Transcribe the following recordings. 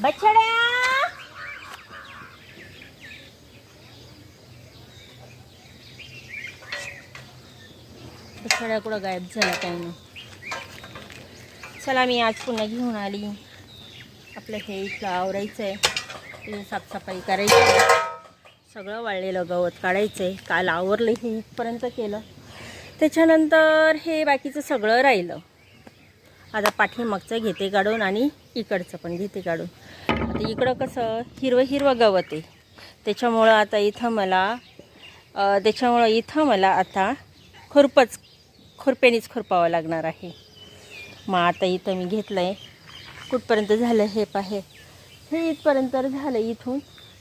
बछड्या! बछड्या कुठं गायब झाला काय नाही. चला मी आज पुन्हा घेऊन आली. आपलं हे इथलं आवरायचं आहे तिथे साफसफाई करायची आहे. सगळं वाळलेलं गवत काढायचं आहे काल आवरलं हे इथपर्यंत केलं. त्याच्यानंतर हे बाकीचं सगळं राहिलं. आता पाठीमागचं घेते काढून आणि इकडचं पण घेते काढून. आता इकडं कसं हिरवं हिरवं गवत आहे. त्याच्यामुळं आता इथं मला त्याच्यामुळं इथं मला आता खुरपच खुरप्यानेच खुरपावं लागणार आहे. मग आता इथं मी घेतलं आहे कुठपर्यंत झालं हे पाहे. हे इथपर्यंत झालं इथून.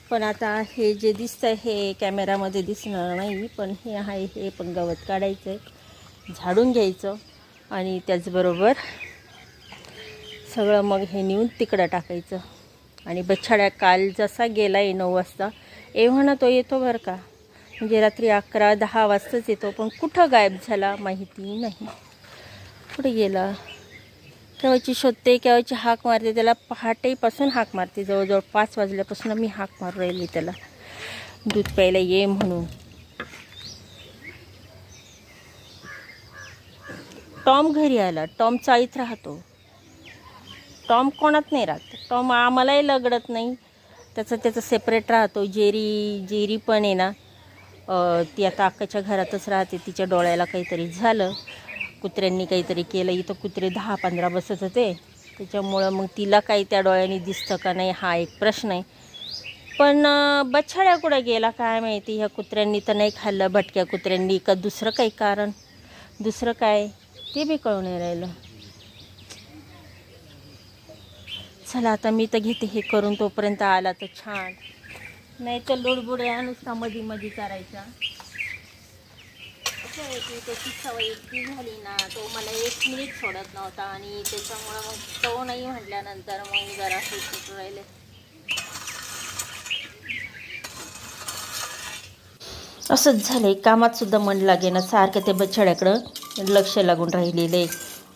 पण आता हे जे दिसतं हे कॅमेरामध्ये दिसणार नाही पण हे आहे हे पण गवत काढायचं आहे झाडून घ्यायचं. आणि त्याचबरोबर सगळं मग हे नेऊन तिकडं टाकायचं. आणि बछाड्या काल जसा गेला आहे नऊ वाजता. एव्हाना तो येतो बरं का? म्हणजे रात्री अकरा दहा वाजताच येतो पण कुठं गायब झाला माहिती नाही. कुठे गेला? केव्हाची शोधते केव्हाची हाक मारते त्याला पहाटेपासून हाक मारते. जवळजवळ पाच वाजल्यापासून मी हाक मारू राहिली त्याला. दूध प्यायला ये म्हणून. टॉम घरी आला. टॉम चाळीत राहतो. टॉम कोणात नाही राहत. टॉम आम्हालाही लगडत नाही. त्याचं त्याचं सेपरेट राहतो जेरी जेरी पण आहे ना ती आता अक्काच्या घरातच राहते. तिच्या डोळ्याला काहीतरी झालं. कुत्र्यांनी काहीतरी केलं. इथं कुत्रे दहा पंधरा बसत होते. त्याच्यामुळं मग तिला काही त्या डोळ्याने दिसतं का नाही हा एक प्रश्न आहे. पण बछाड्या बछड्या कुठं गेला? काय माहिती? ह्या कुत्र्यांनी तर नाही खाल्लं. भटक्या कुत्र्यांनी का दुसरं काही कारण? दुसरं काय? ते बी कळून नाही राहिलं. चला आता मी तर घेते हे करून तोपर्यंत आला तर छान. नाही तर लुडबुड्या नुसता मधी मधी करायचा त्याची सवय इतकी झाली ना तो मला एक मिनिट सोडत नव्हता आणि त्याच्यामुळं मग तो नाही म्हटल्यानंतर मग जरा हे राहिले. असंच झालंय. कामात सुद्धा मन लागेना. सारखं ते बछड्याकडं लक्ष लागून राहिलेलं आहे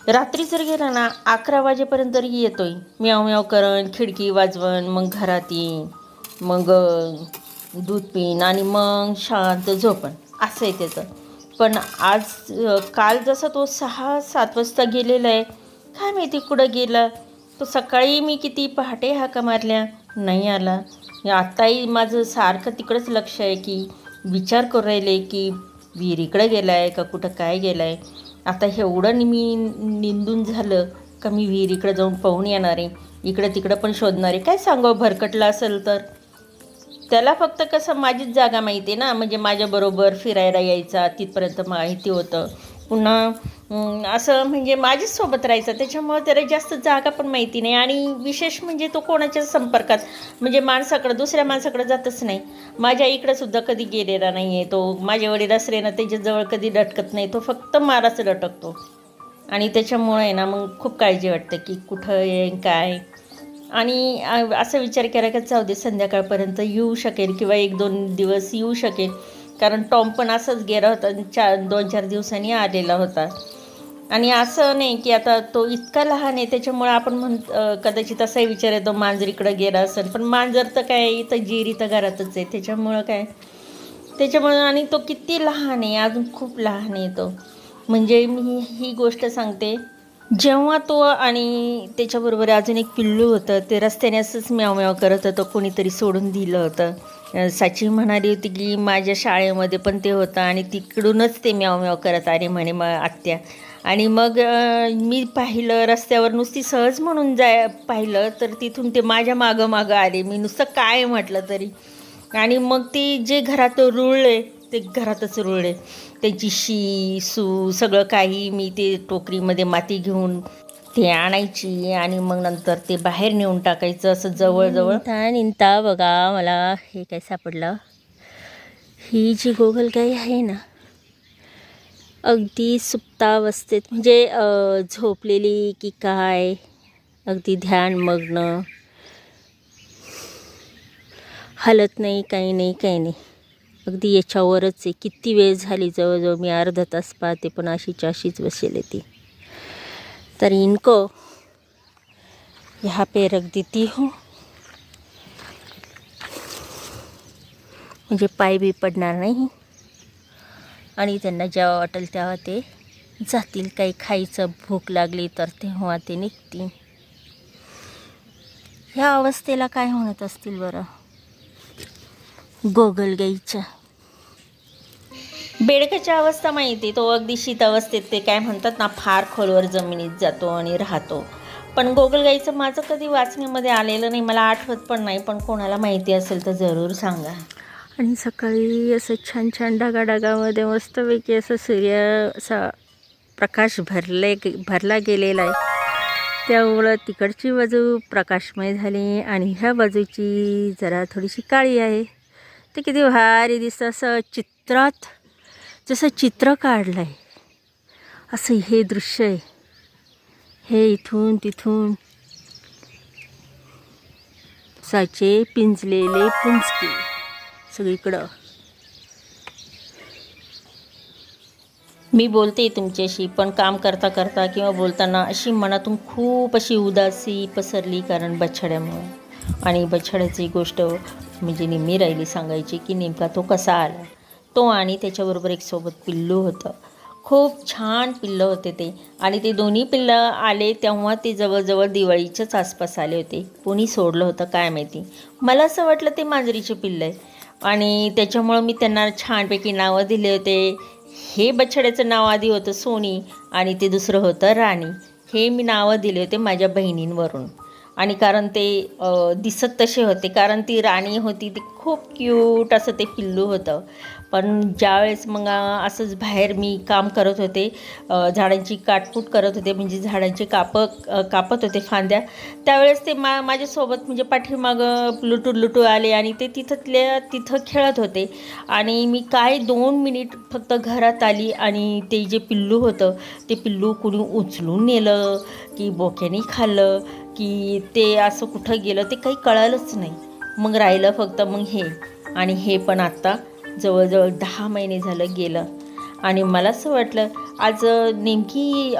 रात्री जर गेला ना अकरा वाजेपर्यंत तरी येतोय. म्याव म्याव करण खिडकी वाजवण मग घरात येईन मग दूध पिईन आणि मग शांत झोपण. असं आहे त्याचं. पण आज काल जसा तो सहा सात वाजता गेलेला आहे काय माहिती कुठं गेला? तो सकाळी मी किती पहाटे हाका मारल्या? नाही आला. आत्ताही माझं सारखं तिकडंच लक्ष आहे की विचार करू राहिले की विहिरीकडं गेला आहे का कुठं काय गेला आहे आता एवढं मी निंदून झालं का मी इकडं जाऊन पाहून येणार आहे इकडं तिकडं पण शोधणार. आहे काय सांगावं भरकटलं असेल तर? त्याला फक्त कसं माझीच जागा माहिती आहे ना म्हणजे माझ्याबरोबर फिरायला यायचा तिथपर्यंत माहिती होतं. पुन्हा असं म्हणजे माझ्याच सोबत राहायचं. त्याच्यामुळं त्याला जास्त जागा पण माहिती नाही. आणि विशेष म्हणजे तो कोणाच्या संपर्कात म्हणजे माणसाकडं दुसऱ्या माणसाकडं जातच नाही. माझ्या इकडंसुद्धा कधी गेलेला नाही आहे तो माझ्या वडील असले ना त्याच्याजवळ कधी लटकत नाही. तो फक्त माराच लटकतो. आणि त्याच्यामुळं आहे ना मग खूप काळजी वाटते की कुठं आहे काय? आणि असा विचार केला का जाऊ दे संध्याकाळपर्यंत येऊ शकेल किंवा एक दोन दिवस येऊ शकेल. कारण टॉम पण असंच गेला होता चार दोन चार दिवसांनी आलेला होता. आणि असं नाही की आता तो इतका लहान आहे त्याच्यामुळं आपण म्हण कदाचित असाही विचार येतो मांजर इकडं गेला असेल पण मांजर तर काय इथं जिरी तर घरातच आहे त्याच्यामुळं काय? त्याच्यामुळं आणि तो किती लहान आहे अजून खूप लहान आहे तो. म्हणजे मी ही गोष्ट सांगते जेव्हा तो आणि त्याच्याबरोबर अजून एक पिल्लू होतं ते रस्त्याने असंच म्याव म्याव करत होतं कोणीतरी सोडून दिलं होतं. साची म्हणाली होती की माझ्या शाळेमध्ये पण ते होतं आणि तिकडूनच ते म्याव म्याव करत आले म्हणे मग आत्या. आणि मग मी पाहिलं रस्त्यावर नुसती सहज म्हणून जाय पाहिलं तर तिथून ते माझ्या मागं मागं आले. मी नुसतं काय म्हटलं तरी. आणि मग ती जे घरात रुळले ते घरातच रुळले. त्यांची शी सू सगळं काही मी ते टोकरीमध्ये माती घेऊन ते आणायची आणि मग नंतर ते बाहेर नेऊन टाकायचं असं जवळजवळ. निंता बघा मला हे काय सापडलं. ही जी गोगलगाई आहे ना अगदी सुप्तावस्थेत म्हणजे झोपलेली की काय? अगदी ध्यानमग्न हलत नाही काही नाही काही नाही. अगदी याच्यावरच आहे. किती वेळ झाली जवळजवळ मी अर्धा तास पाहते पण अशीच्या अशीच बसेल येते ती. तर इनको ह्या पे अगदी देती हो. म्हणजे पाय बी पडणार नाही. आणि त्यांना जेव्हा वाटेल तेव्हा ते जातील. काही खायचं भूक लागली तर तेव्हा ते निघतील. ह्या अवस्थेला काय म्हणत असतील बरं? गोगलगाईच्या बेडकाच्या अवस्था माहिती तो अगदी शीत अवस्थेत ते काय म्हणतात ना फार खोलवर जमिनीत जातो आणि राहतो. पण गोगलगाईचं माझं कधी वाचण्यामध्ये आलेलं नाही. मला आठवत पण नाही. पण कोणाला माहिती असेल तर जरूर सांगा. आणि सकाळी असं छान छान ढगाढगामध्ये मस्तपैकी असं सूर्य असा प्रकाश भरले भरला गेलेला आहे. त्यामुळं तिकडची बाजू प्रकाशमय झाली आणि ह्या बाजूची जरा थोडीशी काळी आहे. ते किती भारी दिसतं असं चित्रात जसं चित्र काढलं आहे असं हे दृश्य आहे. हे इथून तिथून साचे पिंजलेले पुंजके. सगळीकडं. मी बोलते तुमच्याशी पण काम करता करता किंवा बोलताना अशी मनातून खूप अशी उदासी पसरली कारण बछड्यामुळे. आणि बछड्याची गोष्ट म्हणजे निम्मी राहिली सांगायची की नेमका तो कसा आला? तो आणि त्याच्याबरोबर एक सोबत पिल्लू होतं. खूप छान पिल्लं होते ते. आणि ते दोन्ही पिल्लं आले तेव्हा ते जवळजवळ दिवाळीच्याच आसपास आले होते. कोणी सोडलं होतं काय माहिती? मला असं वाटलं ते मांजरीचे पिल्लं आहे आणि त्याच्यामुळं मी त्यांना छानपैकी नावं दिले होते. हे बछड्याचं नाव आधी होतं सोनी आणि ते दुसरं होतं राणी. हे मी नावं दिले होते माझ्या बहिणींवरून. आणि कारण ते दिसत तसे होते. कारण ती राणी होती ती खूप क्यूट असं ते पिल्लू होतं. पण ज्यावेळेस मग असंच बाहेर मी काम करत होते झाडांची काटकूट करत होते म्हणजे झाडांचे काप कापत होते फांद्या त्यावेळेस ते मा माझ्यासोबत म्हणजे पाठीमागं लुटू लुटू आले आणि ते तिथतल्या तिथं खेळत होते. आणि मी काय दोन मिनिट फक्त घरात आली आणि ते जे पिल्लू होतं ते पिल्लू कुणी उचलून नेलं की बोक्याने खाल्लं की ते असं कुठं गेलं ते काही कळालंच नाही. मग राहिलं फक्त मग हे. आणि हे पण आत्ता जवळजवळ दहा महिने झालं गेलं. आणि मला असं वाटलं आज नेमकी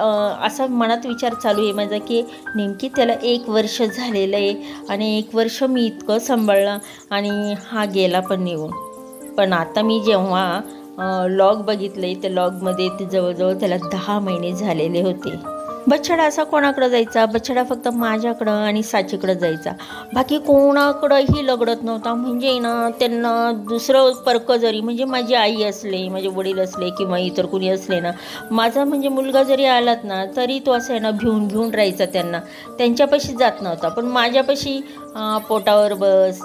असा मनात विचार चालू आहे माझा की नेमकी त्याला एक वर्ष झालेलं आहे आणि एक वर्ष मी इतकं सांभाळलं आणि हा गेला पण निघून. पण आता मी जेव्हा लॉग बघितले त्या लॉगमध्ये ते जवळजवळ त्याला दहा महिने झालेले होते. बछडा असा कोणाकडं जायचा? बछडा फक्त माझ्याकडं आणि साचीकडं जायचा. बाकी कोणाकडंही लगडत नव्हता. म्हणजे ना त्यांना दुसरं पर्क जरी म्हणजे माझी आई असले माझे वडील असले किंवा इतर कुणी असले ना माझा म्हणजे मुलगा जरी आलात ना तरी तो असं आहे ना भिवून भिवून राहायचा त्यांना. त्यांच्यापाशी जात नव्हता. पण माझ्यापाशी पोटावर बस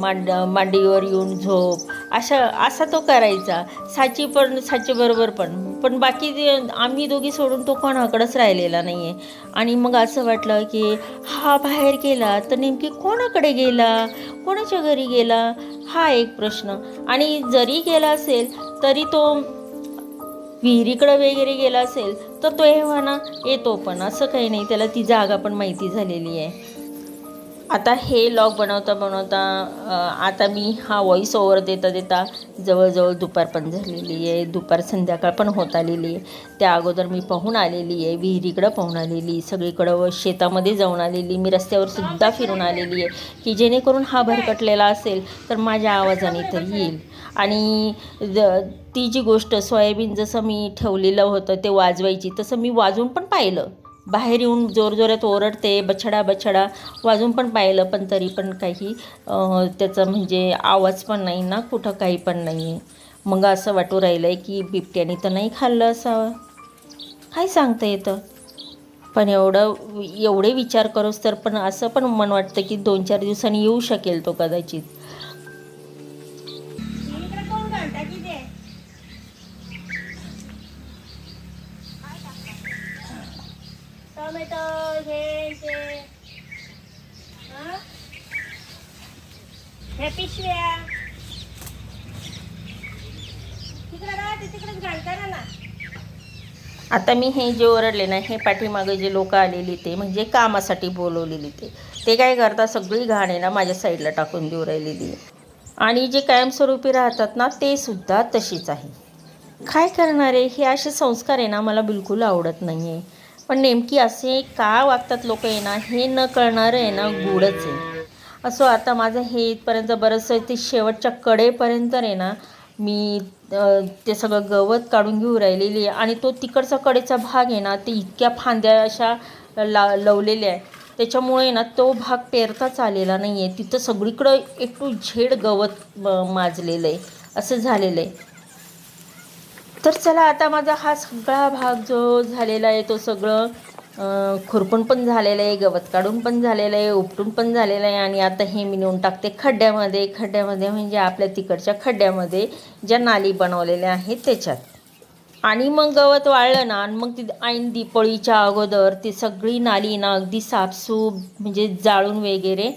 मांड मांडीवर येऊन झोप अशा असा तो करायचा. साची पण साचीबरोबर पण. पण बाकी आम्ही दोघी सोडून तो कोणाकडंच राहिलेला नाही आहे आणि मग असं वाटलं की हा बाहेर गेला तर नेमकी कोणाकडे गेला? कोणाच्या घरी गेला? हा एक प्रश्न. आणि जरी गेला असेल तरी तो विहिरीकडं वगैरे गेला असेल तर तो एव्हाना येतो पण. असं काही नाही. त्याला ती जागा पण माहिती झालेली आहे. आता हे लॉग बनवता बनवता आता मी हा व्हॉइस ओवर देता देता जवळजवळ दुपार पण झालेली आहे. दुपार संध्याकाळ पण होत आलेली आहे. त्या अगोदर मी पाहून आलेली आहे विहिरीकडं पाहून आलेली सगळीकडं व शेतामध्ये जाऊन आलेली मी रस्त्यावर सुद्धा फिरून आलेली आहे की जेणेकरून हा भरकटलेला असेल तर माझ्या आवाजाने तर येईल. आणि ज ती जी गोष्ट सोयाबीन जसं मी ठेवलेलं होतं ते वाजवायची तसं मी वाजवून पण पाहिलं. बाहेर येऊन जोरजोरात ओरडते बछडा बछडा. वाजून पण पाहिलं पण तरी पण काही त्याचा म्हणजे आवाज पण नाही ना कुठं काही पण नाही. आहे मग असं वाटू राहिलं आहे की बिबट्याने तर नाही खाल्लं असावं. काय सांगता येतं? पण एवढं एवढे विचार करोस तर पण असं पण मन वाटतं की दोन चार दिवसांनी येऊ शकेल तो कदाचित टोमॅटो हे ते ह्या पिशव्या तिकडे राहते तिकडेच घालताना ना आता मी हे जे ओरडले ना हे पाठीमागे जे लोक आलेली ते म्हणजे कामासाठी बोलवलेली ते ते काय करतात सगळी घाण आहे ना माझ्या साईडला टाकून देऊ राहिलेली आणि जे कायमस्वरूपी राहतात ना ते सुद्धा तशीच आहे. काय करणार आहे? हे असे संस्कार आहे ना मला बिलकुल आवडत नाही आहे पण नेमकी असे का वागतात लोक आहे ना हे न कळणारं आहे ना गूढच आहे. असो आता माझं हे इथपर्यंत बरंचसं ते शेवटच्या कडेपर्यंत आहे ना मी ते सगळं गवत काढून घेऊ राहिलेली आहे. आणि तो तिकडचा कडेचा भाग आहे ना ते इतक्या फांद्या अशा ला लवलेल्या आहे त्याच्यामुळे ना तो भाग पेरताच आलेला नाही आहे तिथं सगळीकडं एक टू झेड गवत माजलेलं आहे. असं झालेलं आहे. तर चला आता माझा हा सगळा भाग जो झालेला आहे तो सगळं खुरपून पण झालेलं आहे गवत काढून पण झालेलं आहे उपटून पण झालेलं आहे आणि आता हे मी नेऊन टाकते खड्ड्यामध्ये. खड्ड्यामध्ये म्हणजे आपल्या तिकडच्या खड्ड्यामध्ये ज्या नाली बनवलेल्या आहेत त्याच्यात. आणि मग गवत वाळलं ना आणि मग ती ऐन दिपळीच्या अगोदर ती सगळी नाली ना अगदी साफसूप म्हणजे जाळून वगैरे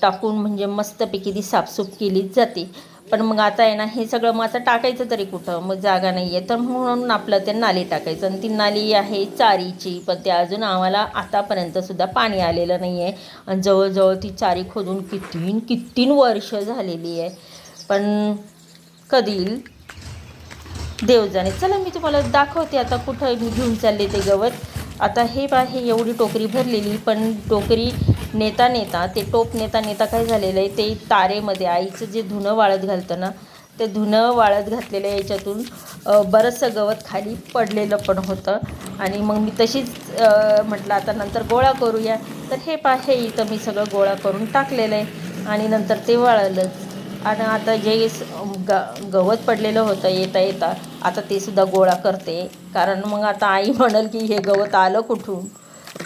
टाकून म्हणजे मस्तपैकी ती साफसूप केलीच जाते. पण मग आता आहे ना हे सगळं मग आता टाकायचं तरी कुठं? मग जागा नाही आहे तर म्हणून आपलं ते नाली टाकायचं. आणि ती नाली आहे चारीची पण ते अजून आम्हाला आतापर्यंतसुद्धा पाणी आलेलं नाही आहे आणि जवळजवळ ती चारी खोदून कितीन कितीन वर्ष झालेली आहे. पण कधी देव जाणे चला मी तुम्हाला दाखवते आता कुठं मी घेऊन चालले ते गवत. आता हे आहे हे एवढी टोकरी भरलेली पण टोकरी नेता नेता ते टोप नेता नेता काय झालेलं आहे ते तारेमध्ये आईचं जे धुणं वाळत घालतं ना ते धुणं वाळत घातलेलं याच्यातून बरंचसं गवत खाली पडलेलं पण होतं. आणि मग मी तशीच म्हटलं आता नंतर गोळा करूया. तर हे पहा हे इथं मी सगळं गोळा करून टाकलेलं आहे. आणि नंतर ते वाळलंच. आणि आता जे ग गवत पडलेलं होतं येता येता आता ते सुद्धा गोळा करते. कारण मग आता आई म्हणेल की हे गवत आलं कुठून?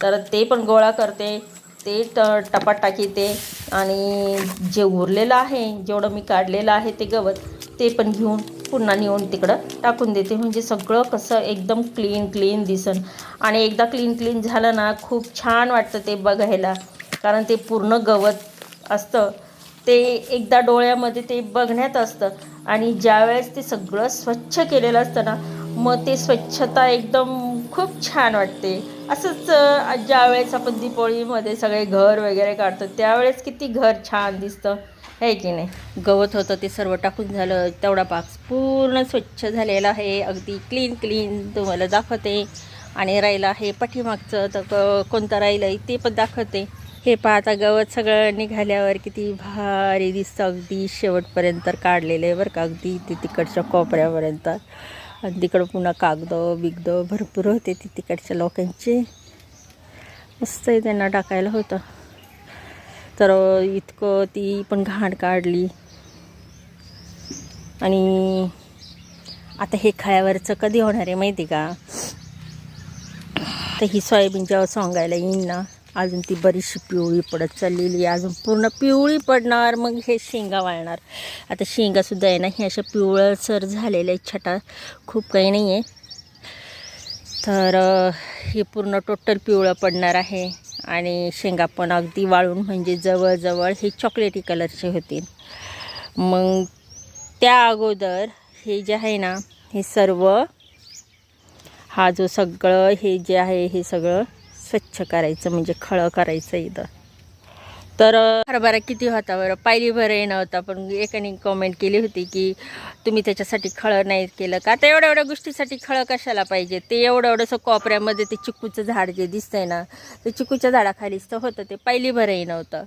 तर ते पण गोळा करते ते ट टपात टाकीते आणि जे उरलेलं आहे जेवढं मी काढलेलं आहे ते गवत ते पण घेऊन पुन्हा नेऊन तिकडं टाकून देते. म्हणजे सगळं कसं एकदम क्लीन क्लीन दिसन. आणि एकदा क्लीन क्लीन झालं ना खूप छान वाटतं ते बघायला. कारण ते पूर्ण गवत असतं. ते एकदा डोळ्यामध्ये ते बघण्यात असतं. आणि ज्यावेळेस ते सगळं स्वच्छ केलेलं असतं ना मग ते स्वच्छता एकदम खूप छान वाटते. असंच ज्यावेळेस आपण दीपोळीमध्ये सगळे घर वगैरे काढतो त्यावेळेस किती घर छान दिसतं. आहे की नाही? गवत होतं ते सर्व टाकून झालं तेवढा भाग पूर्ण स्वच्छ झालेला आहे. अगदी क्लीन क्लीन तुम्हाला दाखवते. आणि राहिलं आहे पाठीमागचं तर क- कोणतं राहिलं आहे ते पण दाखवते. हे पाहता गवत सगळं निघाल्यावर किती भारी दिसतं. अगदी शेवटपर्यंत काढलेलं आहे बरं का. अगदी ते तिकडच्या कोपऱ्यापर्यंत. आणि तिकडं पुन्हा कागद बिगद भरपूर होते ते तिकडच्या लोकांचे. मस्त आहे त्यांना टाकायला होतं. तर इतकं ती पण घाण काढली. आणि आता हे खायावरचं कधी होणार आहे माहिती का? तर ही सोयाबीन जेव्हा सोंगायला येईन ना. अजून ती बरीचशी पिवळी पडत चाललेली आहे. अजून पूर्ण पिवळी पडणार मग हे शेंगा वाळणार. आता शेंगासुद्धा आहे ना हे अशा पिवळसर झालेल्या छटा. खूप काही नाही आहे. तर हे पूर्ण टोटल पिवळं पडणार आहे. आणि शेंगा पण अगदी वाळून म्हणजे जवळजवळ हे चॉकलेटी कलरचे होतील. मग त्या अगोदर हे जे आहे ना हे सर्व हा जो सगळं हे जे आहे हे सगळं स्वच्छ करायचं म्हणजे खळं करायचं इथं. तर हरभरा किती होता बरं? पायली बरं नव्हता पण एकाने कमेंट केली होती की तुम्ही त्याच्यासाठी खळं नाही केलं का? आता एवढ्या एवढ्या गोष्टीसाठी खळं कशाला पाहिजे? ते एवढं एवढंसं कोपऱ्यामध्ये ते चिकूचं झाड जे दिसतंय ना ते चिकूच्या झाडाखालीच तर होतं. ते पायली बरंही नव्हतं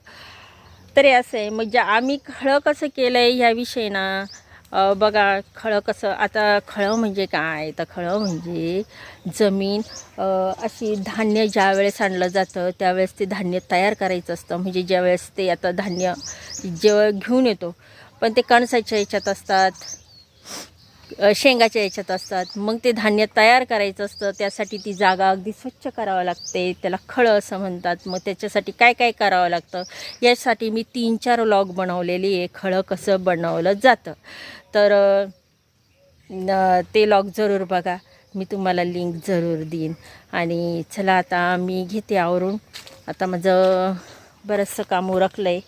तरी असं आहे. म्हणजे आम्ही खळं कसं केलं आहे ह्याविषयी ना बघा खळं कसं आता खळं म्हणजे काय? तर खळं म्हणजे जमीन अशी धान्य ज्या वेळेस आणलं जातं त्यावेळेस ते धान्य तयार करायचं असतं. म्हणजे ज्यावेळेस ते आता धान्य जेव्हा घेऊन येतो पण ते कणसाच्या याच्यात असतात शेंगाच्या याच्यात असतात. मग ते धान्य तयार करायचं असतं. त्यासाठी ती जागा अगदी स्वच्छ करावं लागते. त्याला खळं असं म्हणतात. मग त्याच्यासाठी काय काय करावं लागतं? यासाठी मी तीन चार लॉग बनवलेली. आहे खळं कसं बनवलं जातं. तर ते लॉग जरूर बघा. मी तुम्हाला लिंक जरूर देईन. आणि चला आता मी घेते आवरून. आता माझं बरंचसं काम उरकलं आहे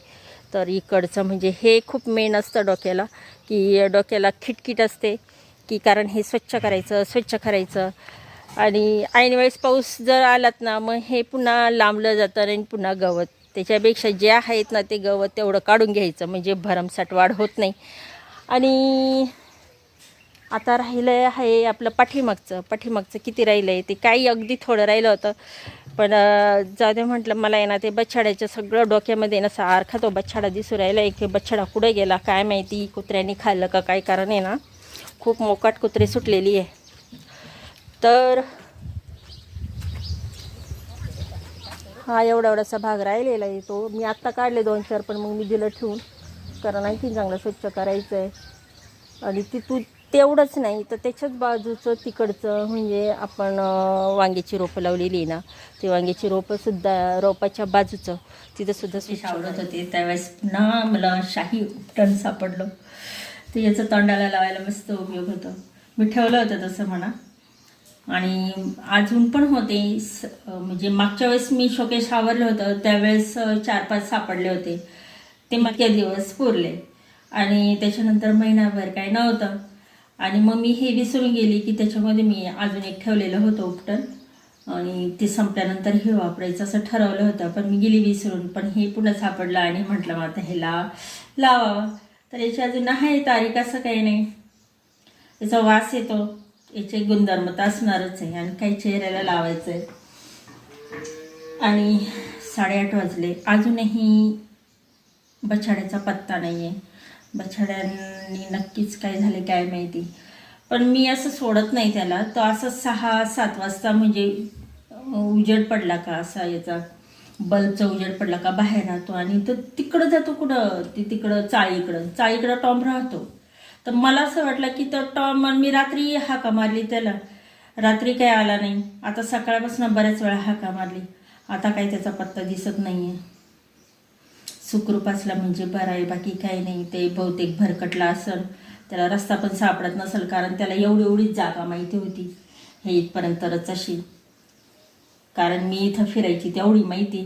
तर इकडचं म्हणजे हे खूप मेन असतं डोक्याला. की डोक्याला खिटखिट असते. की कारण हे स्वच्छ करायचं स्वच्छ करायचं. आणि ऐनवेळेस पाऊस जर आलात ना मग हे पुन्हा लांबलं जातं आणि पुन्हा गवत. त्याच्यापेक्षा जे आहेत ना ते गवत तेवढं काढून घ्यायचं म्हणजे भरमसाठ वाढ होत नाही. आणि आता राहिलं आहे आपलं पाठीमागचं. पाठीमागचं किती राहिलं आहे ते काही अगदी थोडं राहिलं होतं. पण जाऊ दे म्हटलं मला आहे ना ते बछाड्याचं सगळं डोक्यामध्ये ना सारखा तो बछाडा दिसू राहिला. आहे की बछाडा कुठे गेला? काय माहिती? कुत्र्याने खाल्लं का काय कारण आहे ना? खूप मोकाट कुत्रे सुटलेली आहे. तर हा एवढा एवढासा भाग राहिलेला आहे तो. मी आत्ता काढले दोन चार पण मग मी दिलं ठेवून. कारण आणखी चांगलं स्वच्छ करायचं आहे. आणि तिथून तेवढंच नाही तर त्याच्याच बाजूचं तिकडचं म्हणजे आपण वांग्याची रोपं लावलेली आहे ना ते वांग्याची रोपंसुद्धा रोपाच्या बाजूचं तिथंसुद्धा स्वच्छ आवडत होते. त्यावेळेस ना मला शाही उपटण सापडलं. ते याचं तोंडाला लावायला मस्त उपयोग होतो. मी ठेवलं होतं तसं म्हणा. आणि अजून पण होते. स- म्हणजे मागच्या वेळेस मी शोकेश आवरलं होतं. त्यावेळेस चार पाच सापडले होते. ते मागच्या दिवस पुरले. आणि त्याच्यानंतर महिनाभर काय नव्हतं. आणि मग मी हे विसरून गेली की त्याच्यामध्ये मी अजून एक ठेवलेलं होतं उपटन आणि ते संपल्यानंतर हे वापरायचं असं ठरवलं होतं. पण मी गेली विसरून. पण हे पुन्हा सापडलं आणि म्हटलं मग आता हे लावा तर याची अजून आहे तारीख असं काही नाही. याचा वास येतो. याचे गुणधर्म तर असणारच आहे आणि काही चेहऱ्याला लावायचं आहे आणि साडेआठ वाजले. अजूनही बछाड्याचा पत्ता नाही आहे बछाड्यांनी नक्कीच काय झाले काय माहिती. पण मी असं सोडत नाही त्याला. तो असं सहा सात वाजता म्हणजे उजेड पडला का असा याचा बल्बचा उजेड पडला का बाहेर राहतो आणि तो तिकडं जातो कुठं? ती तिकडं चाळीकडं. चाळीकडं टॉम राहतो. तर मला असं वाटलं की तर टॉम मी रात्री हाका मारली त्याला. रात्री काय आला नाही. आता सकाळपासून बऱ्याच वेळा हाका मारली. आता काही त्याचा पत्ता दिसत नाही आहे सुखरूप असला म्हणजे बरं आहे. बाकी काही नाही. ते बहुतेक भरकटला असेल त्याला रस्ता पण सापडत नसेल कारण त्याला एवढी एवढीच जागा माहिती होती. हे इथपर्यंतच अशी. कारण मी इथं फिरायची तेवढी माहिती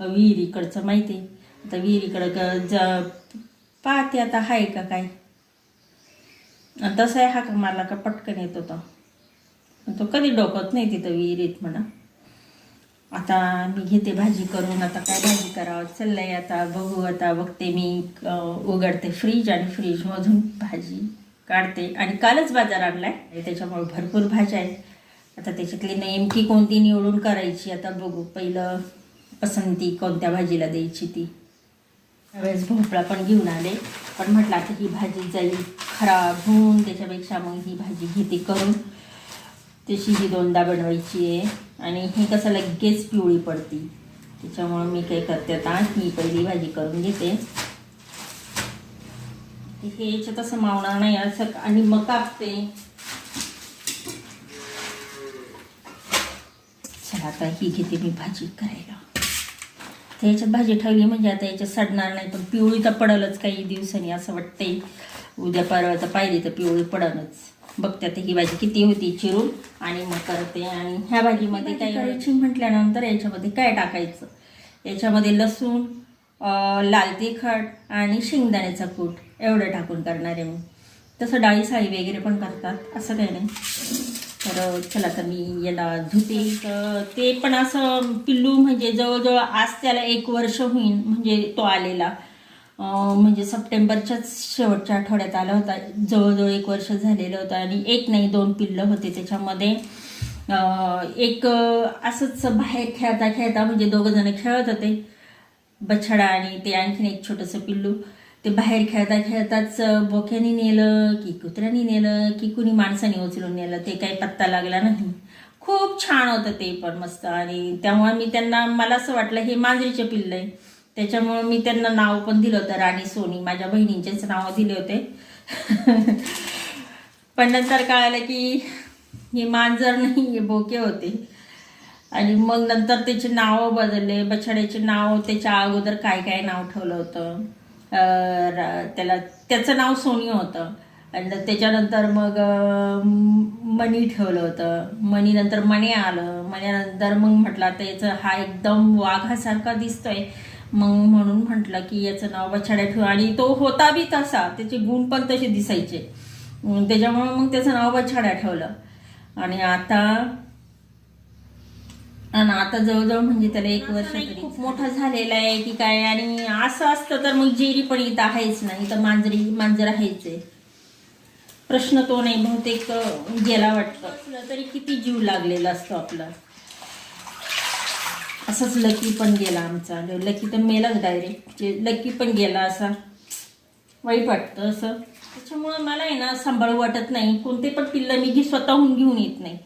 विहिरीकडचं माहिती. आता विहिरीकडं ज पाहते आता आहे का काय. तसं आहे हा का मला का पटकन येत होता तो कधी डोकत नाही तिथं विहिरीत म्हणा. आता मी घेते भाजी करून आता काय भाजी करावं? चाललंय आता बघू आता बघते मी उघडते फ्रीज आणि फ्रीजमधून भाजी काढते. आणि कालच बाजार आणलाय. त्याच्यामुळे भरपूर भाज्या आहेत. आता त्याच्यातली नेमकी कोणती निवडून करायची आता बघू. पहिलं पसंती कोणत्या भाजीला द्यायची ती. त्यावेळेस भोपळा पण घेऊन आले. पण म्हटलं आता ही भाजी जाईल खराब होऊन त्याच्यापेक्षा मग ही भाजी घेते करून. तशी ही दोनदा बनवायची आहे. आणि हे कसं लगेच पिवळी पडती. त्याच्यामुळं मी काय करते आता ही पहिली भाजी करून घेते. हे याच्यात असं मावणार नाही. असं आणि मग कापते. चला आता ही घेते मी भाजी करायला तर याच्यात भाजी ठेवली म्हणजे आता याच्यात सडणार नाही पण पिवळी तर पडलच काही दिवसांनी असं वाटते उद्या परवा तर पाहिली तर पिवळी पडलच. बघते आता ही भाजी किती होती चिरून आणि मग करते. आणि ह्या भाजीमध्ये काय करायची म्हटल्यानंतर याच्यामध्ये काय टाकायचं? याच्यामध्ये लसूण लाल तिखट आणि शेंगदाण्याचा कूट एवढं टाकून करणार आहे मी. तसं डाळी साळी वगैरे पण करतात असं काही नाही. तर चला तर मी याला धुते. तर ते पण असं पिल्लू म्हणजे जवळजवळ आज त्याला एक वर्ष होईल म्हणजे तो आलेला. म्हणजे सप्टेंबरच्याच शेवटच्या आठवड्यात आला होता. जवळजवळ एक वर्ष झालेलं होतं आणि एक नाही दोन पिल्लं होते त्याच्यामध्ये. एक असंच बाहेर खेळता खेळता म्हणजे दोघंजणं खेळत होते. बछडा आणि ते आणखीन एक छोटंसं पिल्लू. ते बाहेर खेळता खेळताच बोक्याने नेलं की कुत्र्याने नेलं की कुणी माणसाने उचलून नेलं ते काही पत्ता लागला नाही. खूप छान होतं ते पण मस्त. आणि त्यामुळे मी त्यांना मला असं वाटलं हे मांजरीचे पिल्लं आहे त्याच्यामुळं मी त्यांना नाव पण दिलं होतं राणी सोनी. माझ्या बहिणींचेच नाव दिले होते. पण नंतर कळालं की हे मांजर नाही हे बोके होते. आणि मग नंतर त्याचे नावं बदलले. बछड्याचे नाव त्याच्या अगोदर काय काय नाव ठेवलं होतं. त्याला त्याचं नाव सोनी होतं. आणि त्याच्यानंतर मग मणी ठेवलं होतं. मणीनंतर मणे आलं. मण्यानंतर मग म्हटलं आता याचं हा एकदम वाघासारखा दिसतोय. मग म्हणून म्हटलं की याचं नाव बछाड्या ठेव. आणि तो होता बी तसा. त्याचे गुण पण तसे दिसायचे. त्याच्यामुळं मग त्याचं नाव बछाड्या ठेवलं. आणि आता आणि आता जवळजवळ म्हणजे त्याला एक वर्ष खूप मोठा झालेला आहे की काय आणि असं असतं तर मग जेरी पण इथं आहेच नाही तर मांजरी मांजर आहेच आहे. प्रश्न तो नाही बहुतेक गेला वाटतं. तरी किती जीव लागलेला असतो आपला. असंच लकी पण गेला आमचा लकी तर मेलाच डायरेक्ट लकी पण गेला असा. वाईट वाटतं असं. त्याच्यामुळं मला आहे ना सांभाळू वाटत नाही. कोणते पण पिल्लं मी घे स्वतःहून घेऊन येत नाही.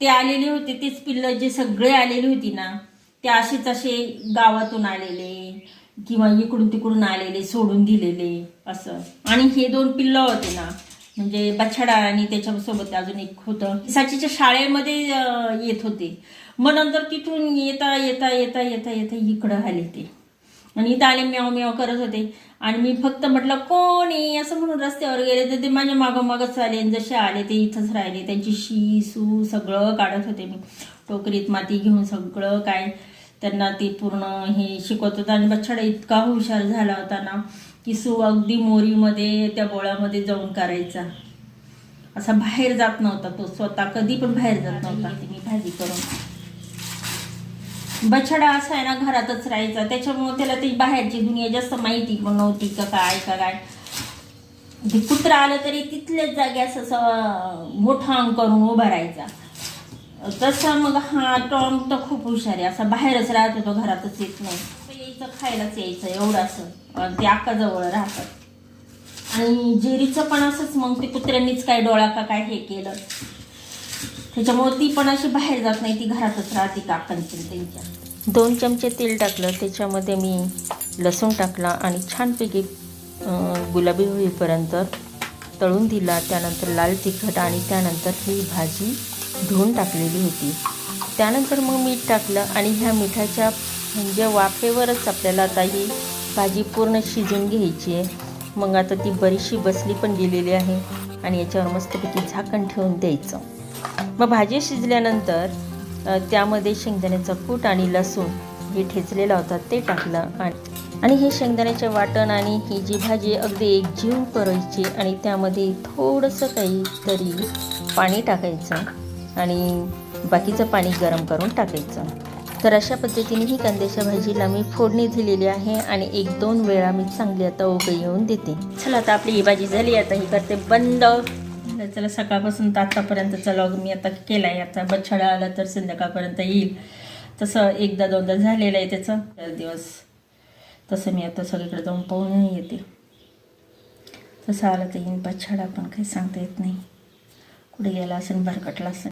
ते आलेले होते तेच पिल्लं जे सगळे आलेली होती ना ते असेच असे गावातून आलेले किंवा इकडून तिकडून आलेले सोडून दिलेले असं. आणि हे दोन पिल्लं होते ना म्हणजे बछडा आणि त्याच्यासोबत अजून एक होतं. साचीच्या शाळेमध्ये येत होते. मग नंतर तिथून येता येता येता येता येता इकडं आले ते. आणि इथं आले म्याव म्याव करत होते. आणि मी फक्त म्हटलं कोण? असं म्हणून रस्त्यावर गेले तर ते माझ्या मागोमागच आले. आणि जसे आले ते इथंच राहिले. त्यांची शी सू सगळं काढत होते मी. टोकरीत माती घेऊन सगळं काय त्यांना ते पूर्ण हे शिकवत होतं. आणि बछडा इतका हुशार झाला होता ना की सू अगदी मोरीमध्ये त्या बोळामध्ये जाऊन करायचा. असा बाहेर जात नव्हता तो. स्वतः कधी पण बाहेर जात नव्हता. मी भाजी करून. बछडा असा आहे ना घरातच राहायचा. त्याच्यामुळे त्याला ती बाहेरची दुनिया जास्त माहिती पण नव्हती का काय का काय. ते कुत्रा आलं तरी तिथल्याच जागी असं मोठा अंग करून उभा राहायचा. तसं मग हा टॉम तर खूप हुशार आहे. असा बाहेरच राहत होतो घरातच येत नाही. तर यायचं खायलाच यायचं एवढं असं. ते अक्काजवळ राहतात. आणि जेरीचं पण असंच मग ते कुत्र्यांनीच काय डोळा का काय हे केलं. त्याच्यामुळे ती पण अशी बाहेर जात नाही ती घरातच राहते काकांची त्यांच्या. दोन चमचे तेल टाकलं त्याच्यामध्ये मी लसूण टाकला आणि छानपैकी गुलाबी होईपर्यंत तळून दिला त्यानंतर लाल तिखट आणि त्यानंतर ही भाजी धुवून टाकलेली होती. त्यानंतर मग मीठ टाकलं आणि ह्या मिठाच्या म्हणजे वाफेवरच आपल्याला आता ही भाजी पूर्ण शिजून घ्यायची आहे. मग आता ती बरीचशी बसली पण गेलेली आहे आणि याच्यावर मस्तपैकी झाकण ठेवून द्यायचं. मग भाजी शिजल्यानंतर त्यामध्ये शेंगदाण्याचा कूट आणि लसूण हे ठेचलेला होता ते टाकलं आणि आणि हे शेंगदाण्याचे वाटण आणि ही जी भाजी अगदी एक जीव करायची आणि त्यामध्ये थोडंसं काहीतरी पाणी टाकायचं आणि बाकीचं पाणी गरम करून टाकायचं. तर अशा पद्धतीने ही कांद्याच्या भाजीला मी फोडणी दिलेली आहे आणि एक दोन वेळा मी चांगली आता उभे येऊन देते. चला आता आपली ही भाजी झाली आता ही करते बंद. म्हणलं चला सकाळपासून तर आत्तापर्यंतचा लॉग मी आता केला आहे आता बछडा आला तर संध्याकाळपर्यंत येईल. तसं एकदा दोनदा झालेलं आहे त्याचं. चार दिवस. तसं मी आता सगळीकडे जाऊन पाहून येते. तसं आलं तर येईन. बछडा पण काही सांगता येत नाही. कुठे गेला असेल भरकटला असेल.